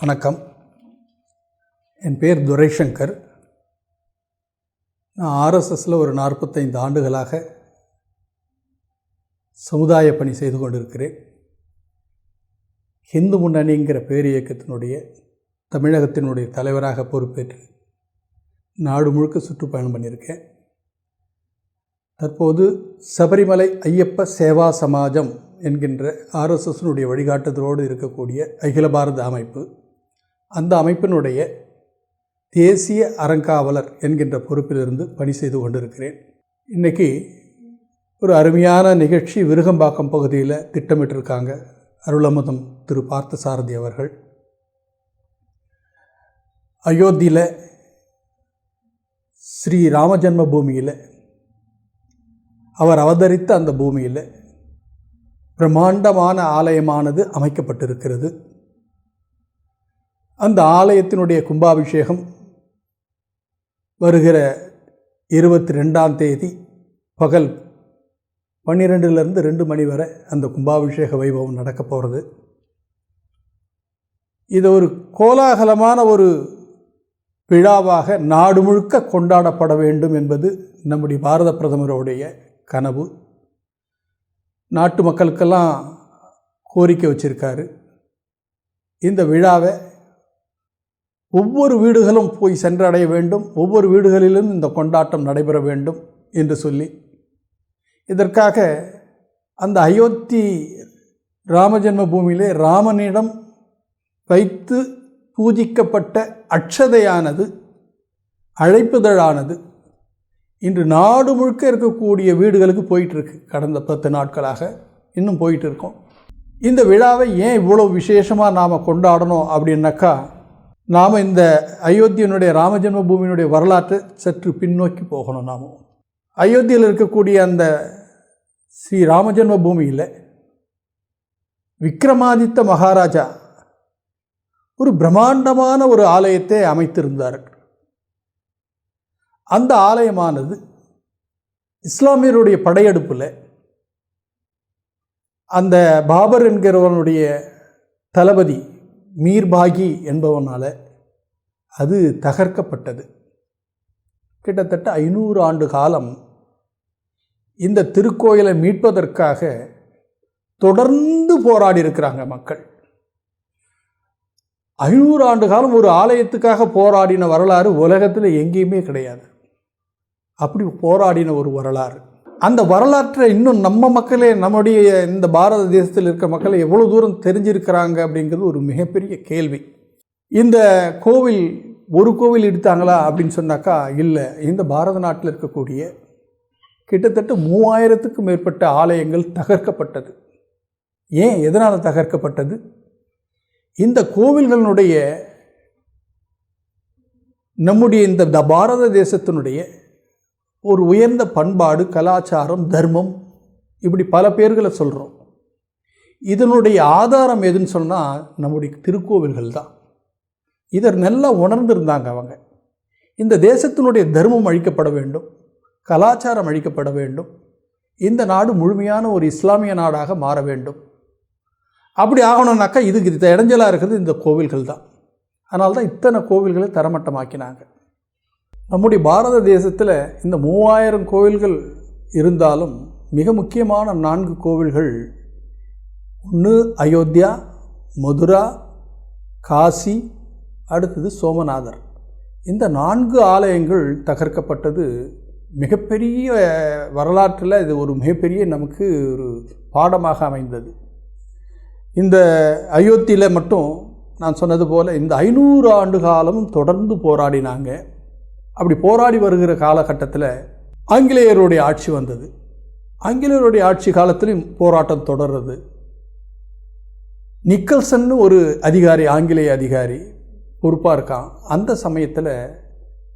வணக்கம். என் பேர் துரைசங்கர். நான் ஆர்எஸ்எஸில் ஒரு நாற்பத்தைந்து ஆண்டுகளாக சமுதாய பணி செய்து கொண்டிருக்கிறேன். ஹிந்து முன்னணிங்கிற பேர் இயக்கத்தினுடைய தமிழகத்தினுடைய தலைவராக பொறுப்பேற்று நாடு முழுக்க சுற்றுப்பயணம் பண்ணியிருக்கேன். தற்போது சபரிமலை ஐயப்ப சேவா சமாஜம் என்கின்ற ஆர்எஸ்எஸ்னுடைய வழிகாட்டுதலோடு இருக்கக்கூடிய அகில பாரத அமைப்பு அந்த அமைப்பினுடைய தேசிய அறங்காவலர் என்கின்ற பொறுப்பிலிருந்து பணி செய்து கொண்டிருக்கிறேன். இன்றைக்கி ஒரு அருமையான நிகழ்ச்சி விருகம்பாக்கம் பகுதியில் திட்டமிட்டிருக்காங்க அருளமுதம் திரு பார்த்தசாரதி அவர்கள். அயோத்தியில் ஸ்ரீ ராமஜன்ம பூமியில் அவர் அவதரித்த அந்த பூமியில் பிரம்மாண்டமான ஆலயமானது அமைக்கப்பட்டிருக்கிறது. அந்த ஆலயத்தினுடைய கும்பாபிஷேகம் வருகிற இருபத்தி ரெண்டாம் தேதி பகல் பன்னிரெண்டுலேருந்து ரெண்டு மணி வரை அந்த கும்பாபிஷேக வைபவம் நடக்க போகிறது. இது ஒரு கோலாகலமான ஒரு விழாவாக நாடு முழுக்க கொண்டாடப்பட வேண்டும் என்பது நம்முடைய பாரத பிரதமருடைய கனவு. நாட்டு மக்களுக்கெல்லாம் கோரிக்கை வச்சிருக்காரு. இந்த விழாவை ஒவ்வொரு வீடுகளும் போய் சென்றடைய வேண்டும். ஒவ்வொரு வீடுகளிலும் இந்த கொண்டாட்டம் நடைபெற வேண்டும் என்று சொல்லி. இதற்காக அந்த அயோத்தி ராமஜென்ம பூமியிலே ராமனிடம் வைத்து பூஜிக்கப்பட்ட அட்சதையானது அழைப்புதழானது இன்று நாடு முழுக்க இருக்கக்கூடிய வீடுகளுக்கு போயிட்டுருக்கு. கடந்த பத்து நாட்களாக இன்னும் போயிட்டு இருக்கோம் இந்த விழாவை ஏன் இவ்வளோ விசேஷமாக நாம் கொண்டாடணும் அப்படின்னாக்கா நாம் இந்த அயோத்தியனுடைய ராமஜென்ம பூமியினுடைய வரலாற்றை சற்று பின்னோக்கி போகணும் நாம். அயோத்தியில் இருக்கக்கூடிய அந்த ஸ்ரீ ராமஜென்ம பூமியில் விக்ரமாதித்த மகாராஜா ஒரு பிரம்மாண்டமான ஒரு ஆலயத்தை அமைத்திருந்தார். அந்த ஆலயமானது இஸ்லாமியருடைய படையெடுப்பில் அந்த பாபர் என்கிறவனுடைய தளபதி மீர்பாகி என்பவனால் அது தகர்க்கப்பட்டது. கிட்டத்தட்ட ஐநூறு ஆண்டு காலம் இந்த திருக்கோயிலை மீட்பதற்காக தொடர்ந்து போராடி இருக்கிறாங்க மக்கள். ஐநூறு ஆண்டு காலம் ஒரு ஆலயத்துக்காக போராடின வரலாறு உலகத்தில் எங்கேயுமே கிடையாது. அப்படி போராடின ஒரு வரலாறு. அந்த வரலாற்றை இன்னும் நம்ம மக்களே நம்முடைய இந்த பாரத தேசத்தில் இருக்க மக்கள் எவ்வளோ தூரம் தெரிஞ்சிருக்கிறாங்க அப்படிங்கிறது ஒரு மிகப்பெரிய கேள்வி. இந்த கோவில் ஒரு கோவில் எடுத்தாங்களா அப்படின்னு சொன்னாக்கா இல்லை. இந்த பாரத நாட்டில் இருக்கக்கூடிய கிட்டத்தட்ட மூவாயிரத்துக்கும் மேற்பட்ட ஆலயங்கள் தகர்க்கப்பட்டது. ஏன்? எதனால் தகர்க்கப்பட்டது? இந்த கோவில்களினுடைய நம்முடைய இந்த பாரத தேசத்தினுடைய ஒரு உயர்ந்த பண்பாடு கலாச்சாரம் தர்மம் இப்படி பல பேர்களை சொல்கிறோம் இதனுடைய ஆதாரம் எதுன்னு சொன்னால் நம்முடைய திருக்கோவில்கள் தான். இதை நல்லா உணர்ந்திருந்தாங்க அவங்க. இந்த தேசத்தினுடைய தர்மம் அழிக்கப்பட வேண்டும் கலாச்சாரம் அழிக்கப்பட வேண்டும் இந்த நாடு முழுமையான ஒரு இஸ்லாமிய நாடாக மாற வேண்டும். அப்படி ஆகணும்னாக்கா இதுக்கு இது இடைஞ்சலாக இருக்கிறது இந்த கோவில்கள் தான். அதனால தான் இத்தனை கோவில்களை தரமட்டமாக்கினாங்க. நம்முடைய பாரத தேசத்தில் இந்த மூவாயிரம் கோவில்கள் இருந்தாலும் மிக முக்கியமான நான்கு கோவில்கள் ஒன்று அயோத்தியா மதுரா காசி அடுத்தது சோமநாதர். இந்த நான்கு ஆலயங்கள் தகர்க்கப்பட்டது மிகப்பெரிய வரலாற்றில் இது ஒரு மிகப்பெரிய நமக்கு ஒரு பாடமாக அமைந்தது. இந்த அயோத்தியில் மட்டும் நான் சொன்னது போல் இந்த ஐநூறு ஆண்டு காலமும் தொடர்ந்து போராடினாங்க. அப்படி போராடி வருகிற காலகட்டத்தில் ஆங்கிலேயருடைய ஆட்சி வந்தது. ஆங்கிலேயருடைய ஆட்சி காலத்திலும் போராட்டம் தொடர்றது. நிக்கல்சன்னு ஒரு அதிகாரி ஆங்கிலேய அதிகாரி பொறுப்பாக இருக்கான். அந்த சமயத்தில்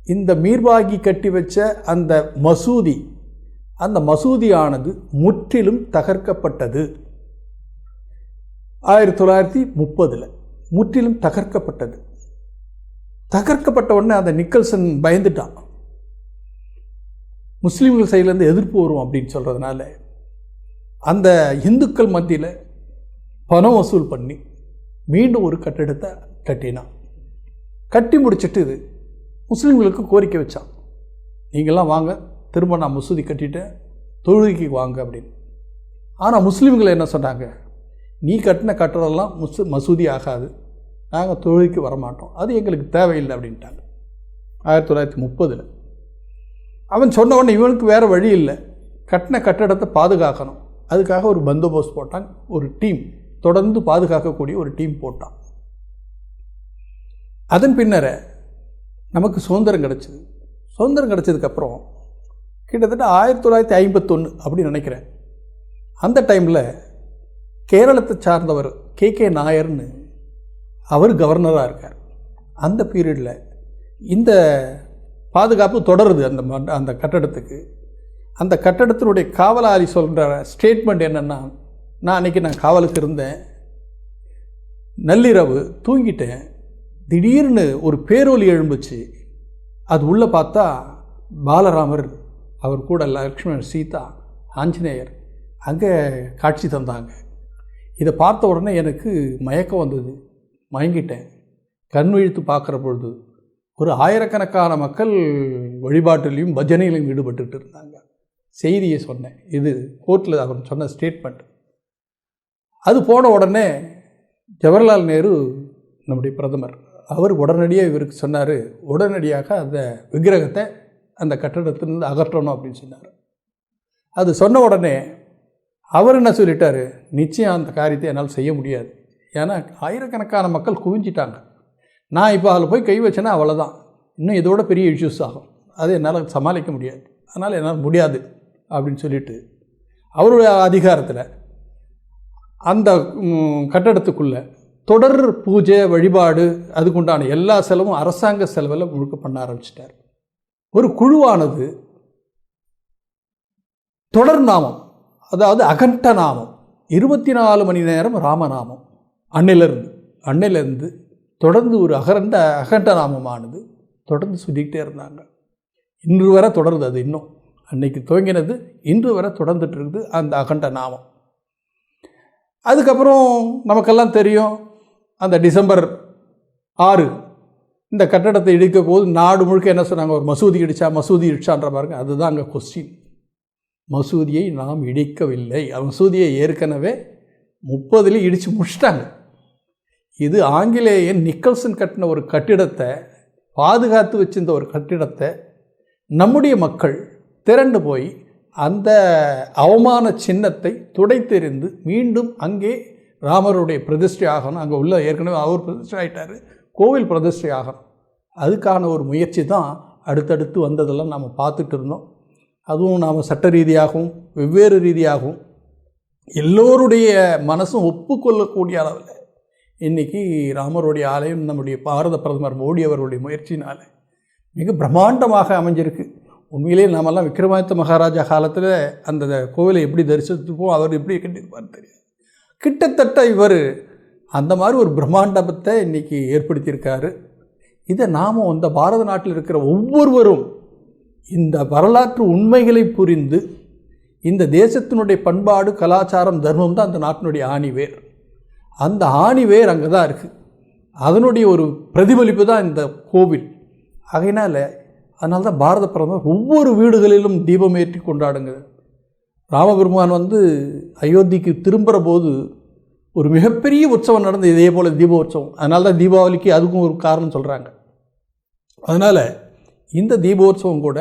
இந்த மீர்பாகி கட்டி வச்ச அந்த மசூதி அந்த மசூதியானது முற்றிலும் தகர்க்கப்பட்டது. ஆயிரத்தி தொள்ளாயிரத்தி முப்பதில் முற்றிலும் தகர்க்கப்பட்டது. தகர்க்கப்பட்ட உடனே அந்த நிக்கல்சன் பயந்துட்டான். முஸ்லீம்கள் சைட்லேருந்து எதிர்ப்பு வரும் அப்படின்னு சொல்கிறதுனால அந்த இந்துக்கள் மத்தியில் பணம் வசூல் பண்ணி மீண்டும் ஒரு கட்டிடத்தை கட்டினான். கட்டி முடிச்சிட்டு இது முஸ்லீம்களுக்கு கோரிக்கை வச்சான். நீங்களாம் வாங்க திரும்ப நான் மசூதி கட்டிட்டேன் தொழுகைக்கு வாங்க அப்படின்னு. ஆனால் முஸ்லீம்கள் என்ன சொன்னாங்க? நீ கட்டின கட்டுறதெல்லாம் முஸ் மசூதி ஆகாது. நாங்கள் தொழிலுக்கு வரமாட்டோம். அது எங்களுக்கு தேவையில்லை அப்படின்ட்டாங்க. ஆயிரத்தி தொள்ளாயிரத்தி முப்பதில். அவன் சொன்ன உடனே இவனுக்கு வேறு வழி இல்லை. கட்டின கட்டடத்தை பாதுகாக்கணும். அதுக்காக ஒரு பந்தோபஸ்த் போட்டான். ஒரு டீம். தொடர்ந்து பாதுகாக்கக்கூடிய ஒரு டீம் போட்டான். அதன் பின்னர நமக்கு சுதந்திரம் கிடச்சிது. சுதந்திரம் கிடச்சதுக்கப்புறம் கிட்டத்தட்ட ஆயிரத்தி தொள்ளாயிரத்தி ஐம்பத்தொன்று அப்படின்னு நினைக்கிறேன். அந்த டைமில் கேரளத்தை சார்ந்தவர் கே கே நாயர்னு அவர் கவர்னராக இருக்கார். அந்த பீரியடில் இந்த பாதுகாப்பு தொடருது அந்த ம- அந்த கட்டடத்துக்கு. அந்த கட்டடத்தினுடைய காவலாளி சொல்கிற ஸ்டேட்மெண்ட் என்னென்னா நான் அன்றைக்கி நான் காவலுக்கு இருந்தேன். நள்ளிரவு தூங்கிட்டேன். திடீர்னு ஒரு பேரொலி எழும்புச்சு. அது உள்ளே பார்த்தா பாலராமர் அவர் கூட லக்ஷ்மணன் சீதா ஆஞ்சநேயர் அங்கே காட்சி தந்தாங்க. இதை பார்த்த உடனே எனக்கு மயக்கம் வந்தது. மயங்கிட்டேன். கண் விழித்து பார்க்குற பொழுது ஒரு ஆயிரக்கணக்கான மக்கள் வழிபாட்டிலையும் பஜனையிலும் ஈடுபட்டுட்டு இருந்தாங்க. செய்தியை சொன்னேன். இது கோர்ட்டில் அவர் சொன்ன ஸ்டேட்மெண்ட் அது போன உடனே ஜவஹர்லால் நேரு நம்முடைய பிரதமர் அவர் உடனடியாக இவருக்கு சொன்னார் உடனடியாக அந்த விக்கிரகத்தை அந்த கட்டடத்திலிருந்து அகற்றணும் அப்படின்னு சொன்னார். அது சொன்ன உடனே அவர் என்ன சொல்லிட்டாரு? நிச்சயம் அந்த காரியத்தை என்னால் செய்ய முடியாது. ஏன்னா ஆயிரக்கணக்கான மக்கள் குவிஞ்சிட்டாங்க. நான் இப்போ அதில் போய் கை வச்சேன்னா அவ்வளோதான் இன்னும் இதோட பெரிய இஷ்யூஸ் ஆகும். அது என்னால் சமாளிக்க முடியாது. அதனால் என்னால் முடியாது அப்படின்னு சொல்லிட்டு அவருடைய அதிகாரத்தில் அந்த கட்டடத்துக்குள்ளே தொடர் பூஜை வழிபாடு அதுக்குண்டான எல்லா செலவும் அரசாங்க செலவில் முழுக்க பண்ண ஆரம்பிச்சிட்டார். ஒரு குழுவானது தொடர் நாமம் அதாவது அகண்ட நாமம் இருபத்தி நாலு மணி நேரம் ராமநாமம். அன்னிலிருந்து அன்னிலிருந்து தொடர்ந்து ஒரு அகண்ட அகண்ட நாமமானது தொடர்ந்து சுற்றிக்கிட்டே இருந்தாங்க. இன்று வரை தொடருது அது இன்னும். அன்னைக்கு துவங்கினது இன்று வரை தொடர்ந்துட்டு இருக்குது அந்த அகண்ட நாமம். அதுக்கப்புறம் நமக்கெல்லாம் தெரியும் அந்த டிசம்பர் ஆறு இந்த கட்டடத்தை இடிக்க போது நாடு முழுக்க என்ன சொன்னாங்க? ஒரு மசூதி இடிச்சா மசூதி இடிச்சான்ற பாருங்க அதுதான் அங்கே கொஸ்டின் மசூதியை நாம் இடிக்கவில்லை. மசூதியை ஏற்கனவே முப்பதுலேயும் இடித்து முடிச்சிட்டாங்க. இது ஆங்கிலேயன் நிக்கல்சன் கட்டின ஒரு கட்டிடத்தை பாதுகாத்து வச்சிருந்த ஒரு கட்டிடத்தை நம்முடைய மக்கள் திரண்டு போய் அந்த அவமான சின்னத்தை துடைத்தெறிந்து மீண்டும் அங்கே ராமருடைய பிரதிஷ்டை ஆகணும். அங்கே உள்ள ஏற்கனவே அவர் பிரதிஷ்டை ஆகிட்டார் கோவில் பிரதிஷ்டை ஆகணும். அதுக்கான ஒரு முயற்சி தான் அடுத்தடுத்து வந்ததெல்லாம் நாம் பார்த்துட்டு இருந்தோம். அதுவும் நாம் சட்ட ரீதியாகவும் வெவ்வேறு ரீதியாகவும் எல்லோருடைய மனசும் ஒப்புக்கொள்ளக்கூடிய அளவில் இன்றைக்கி ராமருடைய ஆலயம் நம்முடைய பாரத பிரதமர் மோடி அவர்களுடைய முயற்சினால் மிக பிரம்மாண்டமாக அமைஞ்சிருக்கு. உண்மையிலேயே நாமெல்லாம் விக்ரமாதித்த மகாராஜா காலத்தில் அந்த கோவிலை எப்படி தரிசித்துப்போம் அவர் எப்படி கட்டியிருப்பார் தெரியாது. கிட்டத்தட்ட இவர் அந்த மாதிரி ஒரு பிரம்மாண்டத்தை இன்றைக்கி ஏற்படுத்தியிருக்காரு. இதை நாம் அந்த பாரத நாட்டில் இருக்கிற ஒவ்வொருவரும் இந்த வரலாற்று உண்மைகளை புரிந்து இந்த தேசத்தினுடைய பண்பாடு கலாச்சாரம் தர்மம் தான் அந்த நாட்டினுடைய ஆணிவேர். அந்த ஆணிவேர் அங்கே தான் இருக்குது அதனுடைய ஒரு பிரதிபலிப்பு தான் இந்த கோவில். ஆகையினால அதனால தான் பாரத பிரதமர் ஒவ்வொரு வீடுகளிலும் தீபம் ஏற்றி கொண்டாடுங்க. ராமபெருமான் வந்து அயோத்திக்கு திரும்புகிற போது ஒரு மிகப்பெரிய உற்சவம் நடந்தது. இதே போல் தீப உற்சவம் அதனால தான் தீபாவளிக்கு அதுக்கும் ஒரு காரணம் சொல்கிறாங்க அதனால் இந்த தீபோற்சவம் கூட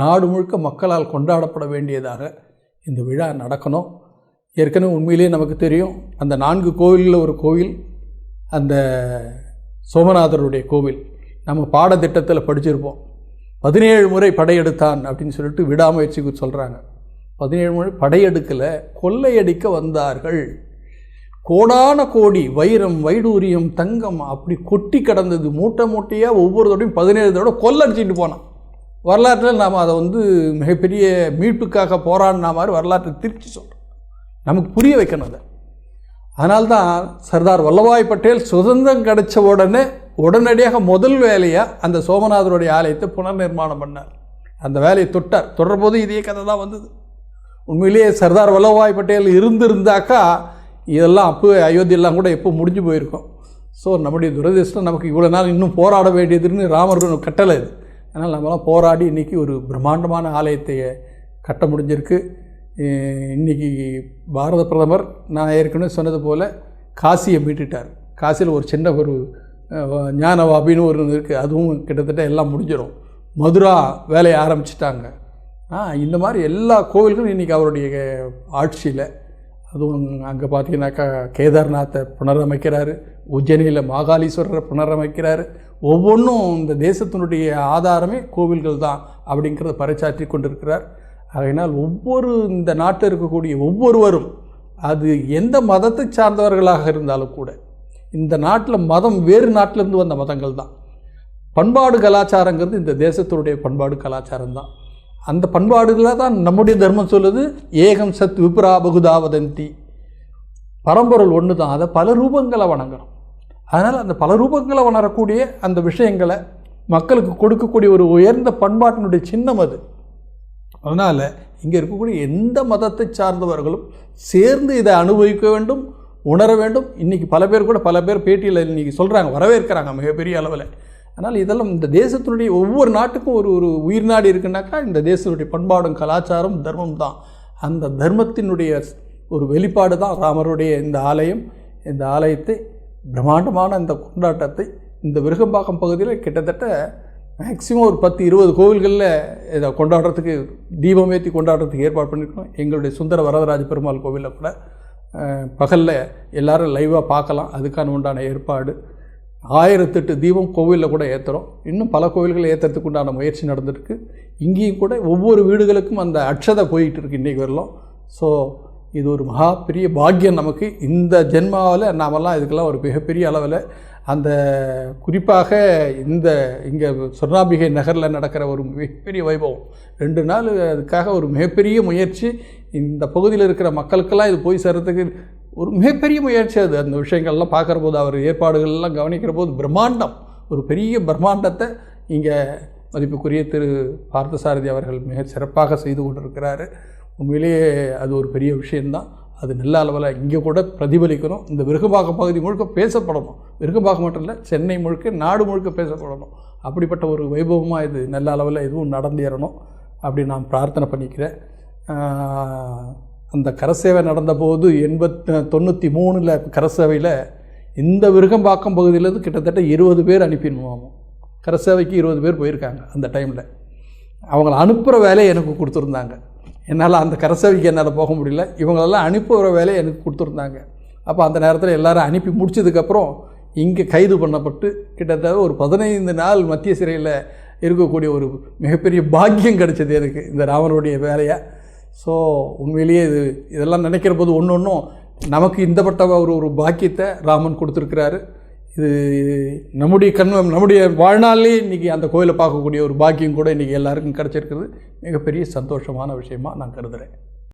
நாடு முழுக்க மக்களால் கொண்டாடப்பட வேண்டியதாக இந்த விழா நடக்கணும். ஏற்கனவே உண்மையிலேயே நமக்கு தெரியும் அந்த நான்கு கோவில்களில் ஒரு கோவில் அந்த சோமநாதருடைய கோவில். நம்ம பாடத்திட்டத்தில் படிச்சிருப்போம். பதினேழு முறை படையெடுத்தான் அப்படின்னு சொல்லிட்டு விடாமுயற்சிக்கு சொல்கிறாங்க பதினேழு முறை படையெடுக்கலை கொள்ளையடிக்க வந்தார்கள். கோடான கோடி வைரம் வைடூரியம் தங்கம் அப்படி கொட்டி கடந்தது. மூட்டை மூட்டையாக ஒவ்வொரு தடவையும் பதினேழு தடவை கொள்ளடிச்சிட்டு போனான். வரலாற்றில் நாம் அதை வந்து மிகப்பெரிய மீட்புக்காக போராடின மாதிரி வரலாற்றை திருச்சி நமக்கு புரிய வைக்கணும் அதை. அதனால்தான் சர்தார் வல்லபாய் பட்டேல் சுதந்திரம் கிடைச்ச உடனே உடனடியாக முதல் வேலையாக அந்த சோமநாதருடைய ஆலயத்தை புனர் நிர்மாணம் பண்ணார். அந்த வேலையை தொட்டார். தொடர்போது இதே கதை தான் வந்தது. உண்மையிலேயே சர்தார் வல்லபாய் பட்டேல் இருந்திருந்தாக்கா இதெல்லாம் அப்போ அயோத்தியெல்லாம் கூட எப்போ முடிஞ்சு போயிருக்கும். ஸோ நம்முடைய துரதிருஷ்டம் நமக்கு இவ்வளோ நாள் இன்னும் போராட வேண்டியதுன்னு ராமர் கட்டளை இது அதனால் நம்மளாம் போராடி இன்றைக்கி ஒரு பிரம்மாண்டமான ஆலயத்தை கட்ட முடிஞ்சிருக்கு. இன்றைக்கி இன்னைக்கு பாரத பிரதமர் நான் ஏற்கனவே சொன்னது போல் காசியை மீட்டுட்டார். காசியில் ஒரு சின்ன ஒரு ஞானவாபின்னு ஒரு இருக்குது அதுவும் கிட்டத்தட்ட எல்லாம் முடிஞ்சிடும் மதுரா வேலையை ஆரம்பிச்சிட்டாங்க. ஆ இந்த மாதிரி எல்லா கோவில்களும் இன்றைக்கி அவருடைய ஆட்சியில். அதுவும் அங்கே பார்த்தீங்கன்னாக்கா கேதார்நாத்தை புனரமைக்கிறாரு. உஜ்ஜனியில் மாகாளீஸ்வரரை புனரமைக்கிறாரு. ஒவ்வொன்றும் இந்த தேசத்தினுடைய ஆதாரமே கோவில்கள் தான் அப்படிங்கிறத பறைச்சாற்றி கொண்டிருக்கிறார். ஆகையினால் ஒவ்வொரு இந்த நாட்டில் இருக்கக்கூடிய ஒவ்வொருவரும் அது எந்த மதத்தை சார்ந்தவர்களாக இருந்தாலும் கூட இந்த நாட்டில் மதம் வேறு நாட்டிலேருந்து வந்த மதங்கள் தான். பண்பாடு கலாச்சாரங்கிறது இந்த தேசத்தினுடைய பண்பாடு கலாச்சாரம் தான். அந்த பண்பாடுகளை தான் நம்முடைய தர்மம் சொல்லுது ஏகம் சத் விப்ரா பகுதா வதந்தி பரம்பொருள் ஒன்று தான் அதை பல ரூபங்களை வணங்குறோம் அதனால் அந்த பல ரூபங்களை வணரக்கூடிய அந்த விஷயங்களை மக்களுக்கு கொடுக்கக்கூடிய ஒரு உயர்ந்த பண்பாட்டினுடைய சின்னம் அது. அதனால் இங்கே இருக்கக்கூடிய எந்த மதத்தை சார்ந்தவர்களும் சேர்ந்து இதை அனுபவிக்க வேண்டும் உணர வேண்டும். இன்றைக்கி பல பேர் கூட பல பேர் பேட்டியில் இன்றைக்கி சொல்கிறாங்க வரவேற்கிறாங்க மிகப்பெரிய அளவில். அதனால் இதெல்லாம் இந்த தேசத்தினுடைய ஒவ்வொரு நாட்டுக்கும் ஒரு ஒரு உயிர் நாடு இருக்குன்னாக்கா இந்த தேசத்தினுடைய பண்பாடும் கலாச்சாரம் தர்மம் தான். அந்த தர்மத்தினுடைய ஒரு வெளிப்பாடு தான் ராமருடைய இந்த ஆலயம். இந்த ஆலயத்தை பிரம்மாண்டமான இந்த கொண்டாட்டத்தை இந்த விருகம்பாக்கம் பகுதியில் கிட்டத்தட்ட மேக்ஸிமம் ஒரு பத்து இருபது கோவில்களில் இதை கொண்டாடுறதுக்கு தீபம் ஏற்றி கொண்டாடுறதுக்கு ஏற்பாடு பண்ணியிருக்கோம் எங்களுடைய சுந்தர வரதராஜ பெருமாள் கோவிலில் கூட பகலில் எல்லோரும் லைவாக பார்க்கலாம். அதுக்கான உண்டான ஏற்பாடு. ஆயிரத்தெட்டு தீபம் கோவிலில் கூட ஏற்றுறோம் இன்னும் பல கோவில்கள் ஏற்றுறதுக்கு உண்டான முயற்சி நடந்துருக்கு. இங்கேயும் கூட ஒவ்வொரு வீடுகளுக்கும் அந்த அட்சதை போயிட்டு இருக்கு இன்றைக்கு வரலாம். ஸோ இது ஒரு மகா பெரிய பாக்கியம் நமக்கு. இந்த ஜென்மாவில் நாமெல்லாம் இதுக்கெல்லாம் ஒரு மிகப்பெரிய அளவில் அந்த குறிப்பாக இந்த இங்கே சொர்ணாம்பிகை நகரில் நடக்கிற ஒரு மிகப்பெரிய வைபவம். ரெண்டு நாள் அதுக்காக ஒரு மிகப்பெரிய முயற்சி. இந்த பகுதியில் இருக்கிற மக்களுக்கெல்லாம் இது போய் சேர்றதுக்கு ஒரு மிகப்பெரிய முயற்சி அது. அந்த விஷயங்கள்லாம் பார்க்குற போது அவர் ஏற்பாடுகள்லாம் கவனிக்கிற போது பிரம்மாண்டம். ஒரு பெரிய பிரம்மாண்டத்தை இங்கே மதிப்புக்குரிய திரு பார்த்தசாரதி அவர்கள் மிக சிறப்பாக செய்து கொண்டிருக்கிறாரு. உண்மையிலேயே அது ஒரு பெரிய விஷயந்தான் அது நல்ல அளவில் இங்கே கூட பிரதிபலிக்கணும். இந்த விருகம்பாக்கம் பகுதி முழுக்க பேசப்படணும். விருகம்பாக்கம் மட்டும் இல்லை சென்னை முழுக்க நாடு முழுக்க பேசப்படணும். அப்படிப்பட்ட ஒரு வைபவமாக இது நல்ல அளவில் இதுவும் நடந்தேறணும் அப்படி நான் பிரார்த்தனை பண்ணிக்கிறேன். அந்த கரசேவை நடந்தபோது எண்பத் தொண்ணூற்றி மூணில் கரசேவையில் இந்த விருகம்பாக்கம் பகுதியிலேருந்து கிட்டத்தட்ட இருபது பேர் அனுப்பிடுவோம் கரசேவைக்கு இருபது பேர் போயிருக்காங்க அந்த டைமில் அவங்கள அனுப்புகிற வேலையை எனக்கு கொடுத்துருந்தாங்க. என்னால் அந்த கரசவிக்கு என்னால் போக முடியல. இவங்களெல்லாம் அனுப்புகிற வேலையை எனக்கு கொடுத்துருந்தாங்க. அப்போ அந்த நேரத்தில் எல்லோரும் அனுப்பி முடிச்சதுக்கப்புறம் இங்கே கைது பண்ணப்பட்டு கிட்டத்தட்ட ஒரு பதினைந்து நாள் மத்திய சிறையில் இருக்கக்கூடிய ஒரு மிகப்பெரிய பாக்கியம் கிடைச்சது எனக்கு இந்த ராமனுடைய வேலையாக ஸோ உண்மையிலேயே இது இதெல்லாம் நினைக்கிற போது ஒன்று ஒன்றும் நமக்கு இந்தப்பட்ட ஒரு ஒரு பாக்கியத்தை ராமன் கொடுத்துருக்கிறாரு. இது நம்முடைய கண் நம்முடைய வாழ்நாளிலே இன்றைக்கி அந்த கோயிலை பார்க்கக்கூடிய ஒரு பாக்கியம் கூட இன்றைக்கி எல்லாருக்கும் கிடச்சிருக்குது மிகப்பெரிய சந்தோஷமான விஷயமா நான் கருதுகிறேன்